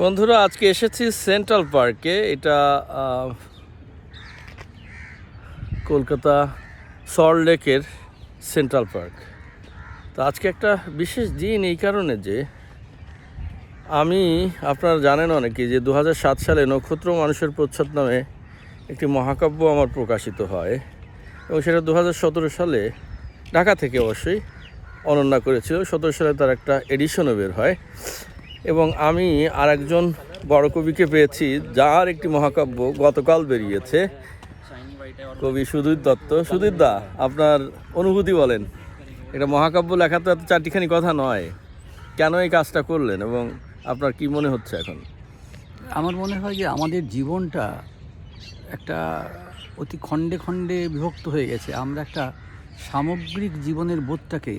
বন্ধুরা, আজকে এসেছি সেন্ট্রাল পার্কে এটা কলকাতা সল্ট লেকের সেন্ট্রাল পার্ক তো আজকে একটা বিশেষ দিন এই কারণে যে আমি, আপনারা জানেন অনেকে যে দু হাজার সাত সালে নক্ষত্র মানুষের প্রচ্ছদ নামে একটি মহাকাব্য আমার প্রকাশিত হয় এবং সেটা দু হাজার সতেরো সালে ঢাকা থেকে অবশ্যই অনন্যা করেছিল। সতেরো সালে তার একটা এডিশনও বের হয়। এবং আমি আর একজন বড় কবিকে পেয়েছি, যার একটি মহাকাব্য গতকাল বেরিয়েছে। কবি সুধীর দত্ত। সুধীর দা, আপনার অনুভূতি বলেন। এটা মহাকাব্য লেখা তো এত চারটিখানি কথা নয়। কেন এই কাজটা করলেন এবং আপনার কি মনে হচ্ছে এখন? আমার মনে হয় যে আমাদের জীবনটা একটা অতি খণ্ডে খণ্ডে বিভক্ত হয়ে গেছে। আমরা একটা সামগ্রিক জীবনের বোধটাকে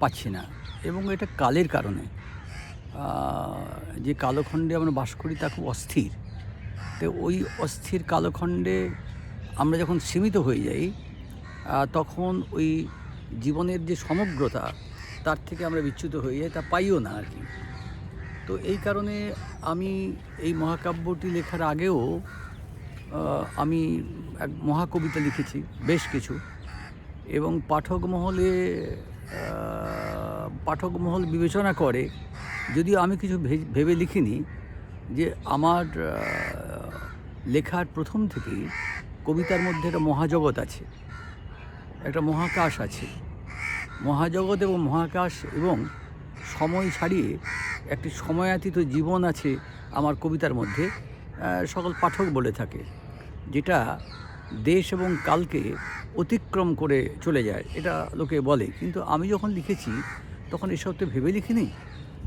পাচ্ছি না। এবং এটা কালের কারণে। যে কালখণ্ডে আমরা বাস করি তা খুব অস্থির। তো ওই অস্থির কালখণ্ডে আমরা যখন সীমিত হয়ে যাই তখন ওই জীবনের যে সমগ্রতা, তার থেকে আমরা বিচ্যুত হয়ে যাই, তা পাইও না আর কি। তো এই কারণে আমি এই মহাকাব্যটি লেখার আগেও আমি এক মহাকবিতা লিখেছি, বেশ কিছু। এবং পাঠক মহলে পাঠক মহল বিবেচনা করে যদিও আমি কিছু ভেবে লিখিনি যে আমার লেখার প্রথম থেকেই কবিতার মধ্যে একটা মহাজগৎ আছে। একটা মহাকাশ আছে। মহাজগৎ এবং মহাকাশ এবং সময় ছাড়িয়ে একটি সময়াতীত জীবন আছে আমার কবিতার মধ্যে সকল পাঠক বলে থাকে, যেটা দেশ এবং কালকে অতিক্রম করে চলে যায়, এটা লোকে বলে। কিন্তু আমি যখন লিখেছি, তখন এসব তো ভেবে লিখিনি।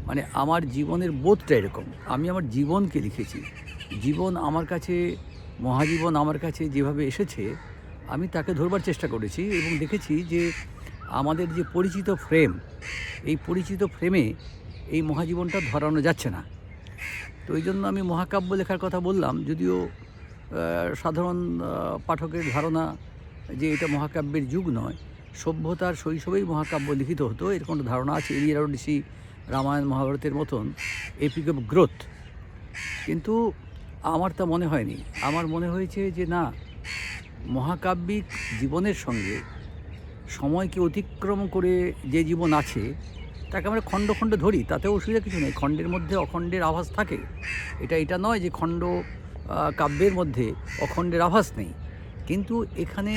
মানে আমার জীবনের বোধটা এরকম। আমি আমার জীবনকে লিখেছি। জীবন আমার কাছে, মহাজীবন আমার কাছে যেভাবে এসেছে, আমি তাকে ধরবার চেষ্টা করেছি এবং দেখেছি যে আমাদের যে পরিচিত ফ্রেম, এই পরিচিত ফ্রেমে এই মহাজীবনটা ধরানো যাচ্ছে না। তো এই জন্য আমি মহাকাব্য লেখার কথা বললাম, যদিও সাধারণ পাঠকের ধারণা যে এটা মহাকাব্যের যুগ নয়, সভ্যতার শৈশবেই মহাকাব্য লিখিত হতো, এরকম একটা ধারণা আছে। এলিয়ার ওডিসি রামায়ণ মহাভারতের মতন এপিক অফ গ্রোথ। কিন্তু আমার তা মনে হয়নি। আমার মনে হয়েছে যে না, মহাকাব্যিক জীবনের সঙ্গে সময়কে অতিক্রম করে যে জীবন আছে, তাকে আমরা খণ্ড খণ্ড ধরি, তাতেও অসুবিধা কিছু নেই। খণ্ডের মধ্যে অখণ্ডের আভাস থাকে। এটা এটা নয় যে খণ্ড কাব্যের মধ্যে অখণ্ডের আভাস নেই। কিন্তু এখানে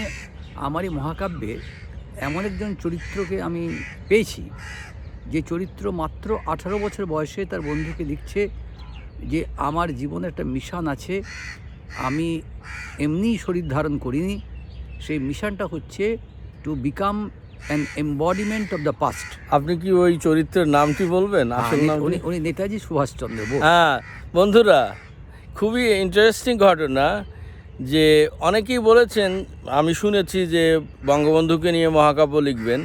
আমার এই মহাকাব্যে এমন একজন চরিত্রকে আমি পেয়েছি যে চরিত্র মাত্র আঠারো বছর বয়সে তার বন্ধুকে লিখছে যে আমার জীবনে একটা মিশন আছে আমি এমনিই শরীর ধারণ করিনি সেই মিশনটা হচ্ছে to become an embodiment of the past আপনি কি ওই চরিত্রের নামটি বলবেন? আসল নাম উনি উনি নেতাজি সুভাষচন্দ্র বোস। হ্যাঁ বন্ধুরা খুবই ইন্টারেস্টিং ঘটনা যে অনেকেই বলেছেন আমি শুনেছি যে বঙ্গবন্ধুকে নিয়ে মহাকাব্য লিখবেন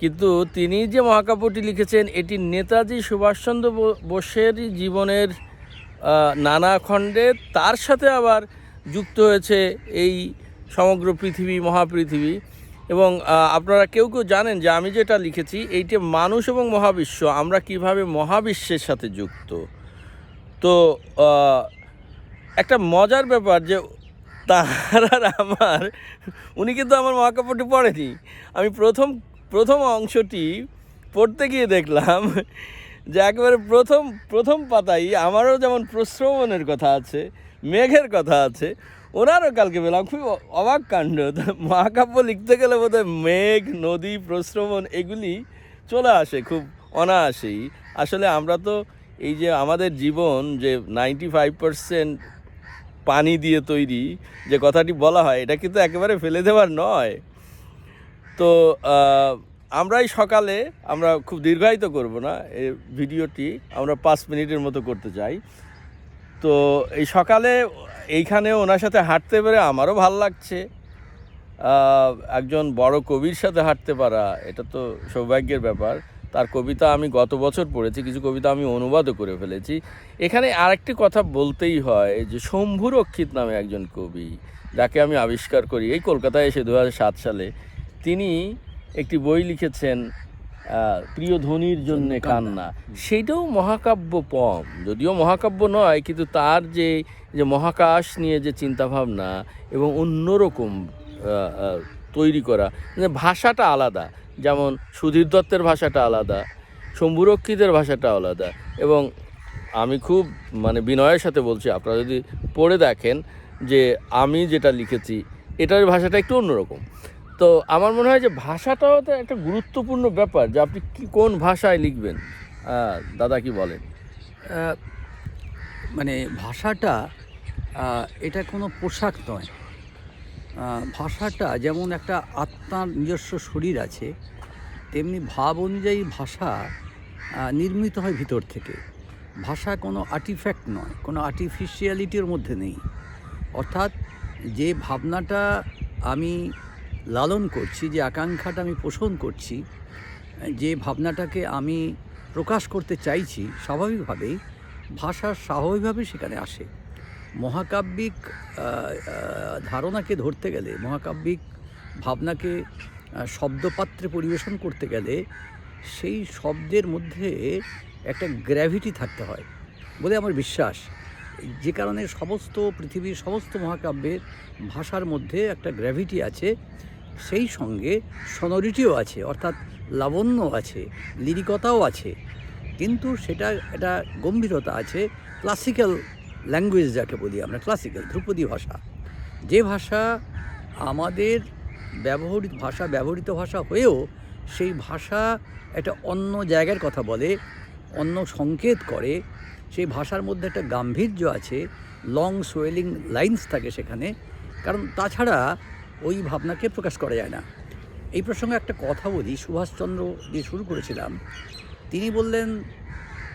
কিন্তু তিনি যে মহাকাব্যটি লিখেছেন, এটি নেতাজি সুভাষচন্দ্র বোসের জীবনের নানা খণ্ডে তার সাথে আবার যুক্ত হয়েছে এই সমগ্র পৃথিবী, মহাপৃথিবী। এবং আপনারা কেউ কেউ জানেন যে আমি যেটা লিখেছি, এইটা মানুষ এবং মহাবিশ্ব, আমরা কীভাবে মহাবিশ্বের সাথে যুক্ত। তো একটা মজার ব্যাপার যে তার আর আমার, উনি কিন্তু আমার মহাকাব্যটি পড়েনি। আমি প্রথম প্রথম অংশটি পড়তে গিয়ে দেখলাম যে একেবারে প্রথম প্রথম পাতাই আমারও যেমন প্রশ্রবণের কথা আছে, মেঘের কথা আছে, ওনারও কালকে পেলাম। খুবই অবাক কাণ্ড। মহাকাব্য লিখতে গেলে বোধহয় মেঘ, নদী, প্রশ্রবণ এগুলি চলে আসে খুব অনায়াসেই। আসলে আমরা তো এই যে আমাদের জীবন যে নাইনটি ফাইভ পার্সেন্ট পানি দিয়ে তৈরি যে কথাটি বলা হয়, এটা কিন্তু একেবারে ফেলে দেওয়ার নয়। তো আহ, আমরা এই সকালে আমরা খুব দীর্ঘায়িত করব না এই ভিডিওটি আমরা পাঁচ মিনিটের মতো করতে চাই। তো এই সকালে এইখানে ওনার সাথে হাঁটতে পেরে আমারও ভালো লাগছে। একজন বড় কবির সাথে হাঁটতে পারা এটা তো সৌভাগ্যের ব্যাপার। তার কবিতা আমি গত বছর পড়েছি কিছু কবিতা আমি অনুবাদও করে ফেলেছি। এখানে আরেকটি কথা বলতেই হয় যে শম্ভু রক্ষিত নামে একজন কবি যাকে আমি আবিষ্কার করি এই কলকাতায় এসে দু হাজার সাত সালে তিনি একটি বই লিখেছেন প্রিয় ধ্বনির জন্য কান্না। সেইটাও মহাকাব্য পম যদিও মহাকাব্য নয় কিন্তু তার যে যে মহাকাশ নিয়ে যে চিন্তাভাবনা এবং অন্যরকম তৈরি করা মানে ভাষাটা আলাদা। যেমন সুধীর দত্তের ভাষাটা আলাদা শম্ভুরক্ষীদের ভাষাটা আলাদা এবং আমি খুব মানে বিনয়ের সাথে বলছি আপনারা যদি পড়ে দেখেন যে আমি যেটা লিখেছি এটার ভাষাটা একটু অন্যরকম। তো আমার মনে হয় যে ভাষাটাও তো একটা গুরুত্বপূর্ণ ব্যাপার যে আপনি কি কোন ভাষায় লিখবেন? দাদা কি বলেন? মানে ভাষাটা এটা কোনো পোশাক নয়। ভাষাটা যেমন একটা আত্মার নিজস্ব শরীর আছে, তেমনি ভাব অনুযায়ী ভাষা নির্মিত হয় ভিতর থেকে। ভাষা কোনো আর্টিফ্যাক্ট নয়, কোনো আর্টিফিশিয়ালিটির মধ্যে নেই। অর্থাৎ যে ভাবনাটা আমি লালন করছি, যে আকাঙ্ক্ষাটা আমি পোষণ করছি, যে ভাবনাটাকে আমি প্রকাশ করতে চাইছি, স্বাভাবিকভাবেই ভাষা স্বাভাবিকভাবে সেখানে আসে। মহাকাব্যিক ধারণাকে ধরতে গেলে, মহাকাব্যিক ভাবনাকে শব্দপাত্রে পরিবেশন করতে গেলে সেই শব্দের মধ্যে একটা গ্র্যাভিটি থাকতে হয় বলে আমার বিশ্বাস। যে কারণে সমস্ত পৃথিবীর সমস্ত মহাকাব্যের ভাষার মধ্যে একটা গ্র্যাভিটি আছে। সেই সঙ্গে সনোরিটিও আছে, অর্থাৎ লাবণ্য আছে লিরিকতাও আছে। কিন্তু সেটা একটা গম্ভীরতা আছে ক্লাসিক্যাল ল্যাঙ্গুয়েজ যাকে বলি আমরা ক্লাসিক্যাল ধ্রুপদী ভাষা। যে ভাষা আমাদের ব্যবহৃত ভাষা ব্যবহৃত ভাষা হয়েও সেই ভাষা একটা অন্য জায়গার কথা বলে, অন্য সংকেত করে। সেই ভাষার মধ্যে একটা গাম্ভীর্য আছে লং সোয়েলিং লাইন্স থাকে সেখানে। কারণ তাছাড়া ওই ভাবনাকে প্রকাশ করা যায় না। এই প্রসঙ্গে একটা কথা বলি। সুভাষচন্দ্র দিয়ে শুরু করেছিলাম। তিনি বললেন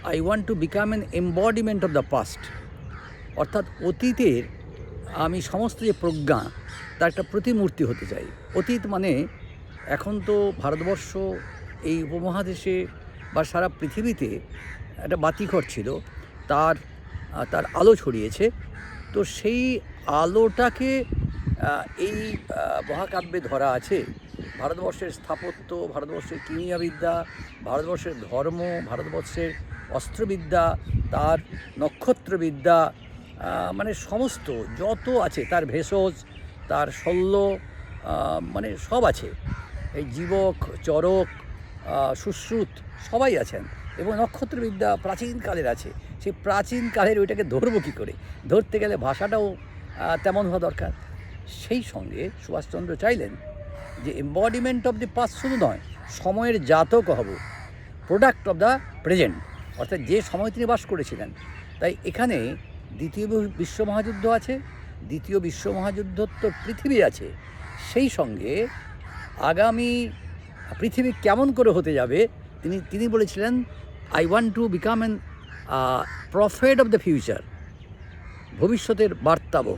I want to become an embodiment of the past অর্থাৎ অতীতের আমি সমস্ত যে প্রজ্ঞা, তার একটা প্রতিমূর্তি হতে চাই। অতীত মানে এখন তো ভারতবর্ষ, এই উপমহাদেশে বা সারা পৃথিবীতে একটা বাতিঘর ছিল। তার তার আলো ছড়িয়েছে। তো সেই আলোটাকে এই মহাকাব্যে ধরা আছে ভারতবর্ষের স্থাপত্য, ভারতবর্ষের কিমিয়াবিদ্যা ভারতবর্ষের ধর্ম, ভারতবর্ষের অস্ত্রবিদ্যা, তার নক্ষত্রবিদ্যা মানে সমস্ত যত আছে, তার ভেষজ, তার শল্য মানে সব আছে। এই জীবক, চরক সুশ্রুত সবাই আছেন এবং নক্ষত্রবিদ্যা প্রাচীনকালের আছে। সেই প্রাচীনকালের ওইটাকে ধরবো কী করে? ধরতে গেলে ভাষাটাও তেমন হওয়া দরকার। সেই সঙ্গে সুভাষচন্দ্র চাইলেন যে এম্বডিমেন্ট অফ দি পাস্ট শুধু নয়, সময়ের জাতক হব প্রোডাক্ট অফ দ্য প্রেজেন্ট অর্থাৎ যে সময় তিনি বাস করেছিলেন। তাই এখানে দ্বিতীয় বিশ্ব মহাযুদ্ধ আছে, দ্বিতীয় বিশ্ব মহাযুদ্ধোত্তর পৃথিবী আছে। সেই সঙ্গে আগামী, পৃথিবী কেমন করে হতে যাবে, তিনি তিনি বলেছিলেন I want to become an prophet of the future ভবিষ্যতের বার্তাবহ।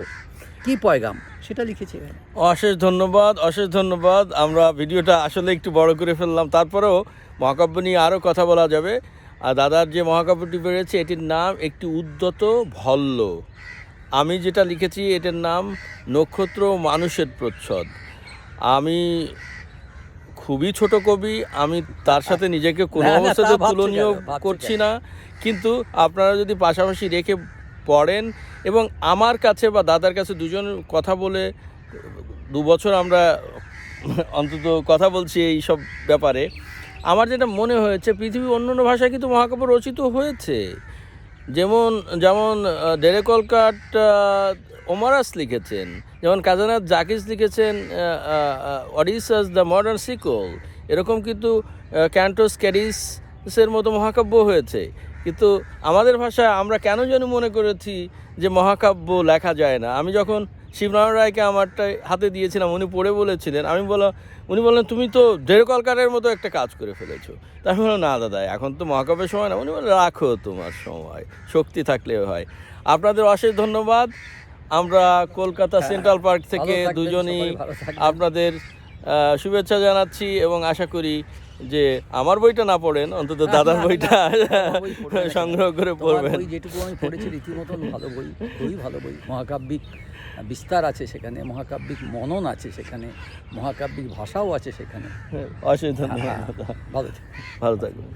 কী পয়গাম? সেটা লিখেছে অশেষ ধন্যবাদ অশেষ ধন্যবাদ। আমরা ভিডিওটা আসলে একটু বড় করে ফেললাম। তারপরেও মহাকাব্য নিয়ে আরও কথা বলা যাবে। আর দাদার যে মহাকাব্যটি বেড়েছে এটির নাম একটি উদ্যত ভল্ল। আমি যেটা লিখেছি এটার নাম নক্ষত্র মানুষের প্রচ্ছদ। আমি খুবই ছোট কবি আমি তার সাথে নিজেকে কোনো অবস্থাতে তুলনীয় করছি না। কিন্তু আপনারা যদি পাশাপাশি রেখে পড়েন এবং আমার কাছে বা দাদার কাছে দুজন কথা বলে দু বছর আমরা অন্তত কথা বলছি এই সব ব্যাপারে আমার যেটা মনে হয়েছে পৃথিবীর অন্য অন্য ভাষায় কিন্তু মহাকাব্য রচিত হয়েছে। যেমন যেমন আহ, ডেরে কলকাট ওমারাস লিখেছেন যেমন কাজানাথ জাকিস লিখেছেন অডিসাস দ্য মডার্ন সিকল এরকম কিন্তু ক্যান্টোস ক্যারিসের মতো মহাকাব্য হয়েছে। কিন্তু আমাদের ভাষায় আমরা কেন যেন মনে করেছি যে মহাকাব্য লেখা যায় না? আমি যখন শিবনারায়ণ রায়কে আমারটা হাতে দিয়েছিলাম উনি পড়ে বলেছিলেন আমি বললাম উনি বললেন তুমি তো ডেড় কলকারের মতো একটা কাজ করে ফেলেছো। তা আমি বললাম না দাদা এখন তো মহাকাব্যের সময় না। উনি বললেন রাখো তোমার সময় শক্তি থাকলে হয়। আপনাদের অশেষ ধন্যবাদ। আমরা কলকাতা হ্যাঁ, সেন্ট্রাল পার্ক থেকে দুজনই। আপনাদের শুভেচ্ছা জানাচ্ছি এবং আশা করি যে আমার বইটা না পড়েন অন্তত দাদার বইটা। সংগ্রহ করে পড়বেন। যেটুকু আমি পড়েছি রীতিমতন ভালো বই খুবই ভালো বই। মহাকাব্যিক বিস্তার আছে সেখানে মহাকাব্যিক মনন আছে সেখানে মহাকাব্যিক ভাষাও আছে সেখানে। অসুবিধা ভালো থাকবে ভালো থাকবেন।